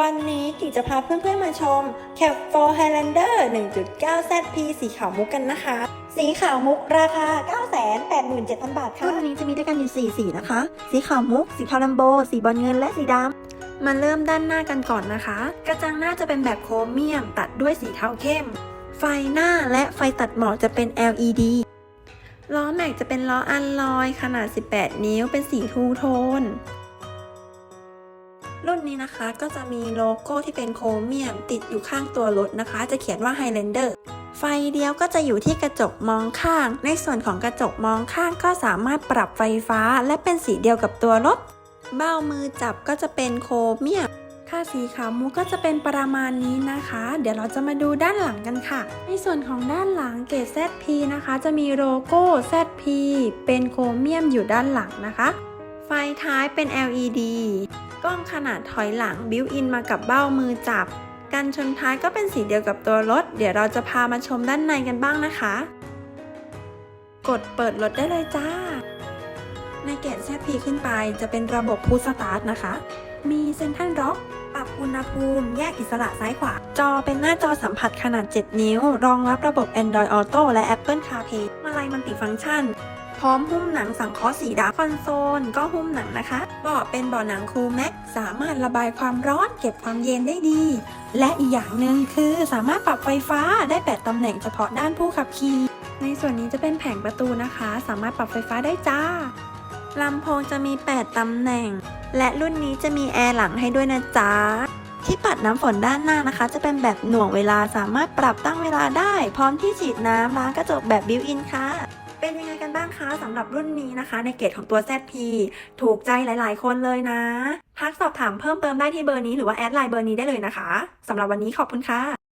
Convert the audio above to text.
วันนี้กิจจะพาเพื่อนๆมาชม Cap 4 Highlander 1.9 ZP สีขาวมุกกันนะคะ สีขาวมุกราคา 987,000 บาทค่ะรุ่นนี้จะมีด้วยกันอยู่ 4 สีนะคะ สีขาวมุก สีเทาลัมโบ สีบอลเงินและสีดำมาเริ่มด้านหน้ากันก่อนนะคะ กระจังหน้าจะเป็นแบบโครเมียม ตัดด้วยสีเทาเข้ม ไฟหน้าและไฟตัดหมอกจะเป็น LED ล้อแม็กจะเป็นล้ออัลลอยขนาด 18 นิ้วเป็นสีทูโทน รุ่นนี้นะคะก็จะมีโลโก้ที่เป็นโครเมียมติดอยู่ข้างตัวรถนะคะ จะเขียนว่า Highlander ไฟเดียวก็จะอยู่ที่กระจกมองข้าง ในส่วนของกระจกมองข้างก็สามารถปรับไฟฟ้า และเป็นสีเดียวกับตัวรถ เบ้ามือจับก็จะเป็นโครเมียมค่าสีขาวมุกก็จะเป็นประมาณนี้นะคะ เดี๋ยวเราจะมาดูด้านหลังกันค่ะ ในส่วนของด้านหลังเกรด ZP นะคะ จะมีโลโก้ ZP เป็นโครเมียมอยู่ด้านหลังนะคะ ไฟท้ายเป็น LED กล้องขนาดถอยหลังบิวอินมากับเบ้ามือจับ กันชนท้ายก็เป็นสีเดียวกับตัวรถ เดี๋ยวเราจะพามาชมด้านในกันบ้างนะคะ กดเปิดรถได้เลยจ้า ในเกต ZP ขึ้นไปจะเป็นระบบพูสตาร์ทนะคะ มีเซนทรัลร็อก รับอุณหภูมิ แยกอิสระซ้ายขวา จอเป็นหน้าจอสัมผัสขนาด 7 นิ้ว รองรับระบบ Android Auto และ Apple CarPlay มาลัยมัลติฟังก์ชัน พร้อมหุ้มหนังสังเคราะห์สีดำคอนโซล ก็หุ้มหนังนะคะเบาะเป็นเบาะหนังคูลแม็กสามารถระบายความร้อนเก็บความเย็นได้ดี และอีกอย่างหนึ่งคือสามารถปรับไฟฟ้าได้8ตำแหน่งเฉพาะด้านผู้ขับขี่ในส่วนนี้จะเป็นแผงประตูนะคะ สามารถปรับไฟฟ้าได้จ้า ลำโพงจะมี 8 ตำแหน่ง และรุ่นนี้จะมีแอร์หลังให้ด้วยนะจ๊ะ ที่ปัดน้ำฝนด้านหน้านะคะ จะเป็นแบบหน่วงเวลาสามารถปรับตั้งเวลาได้ พร้อมที่ฉีดน้ำล้างกระจกแบบบิวอินค่ะเป็นยังไงกันบ้างคะสำหรับรุ่นนี้นะคะ ในเกรดของตัว ZP ถูกใจหลาย ๆ คนเลยนะทักสอบถามเพิ่มเติมได้ที่เบอร์นี้หรือว่าแอดไลน์เบอร์นี้ได้เลยนะคะสำหรับวันนี้ขอบคุณค่ะ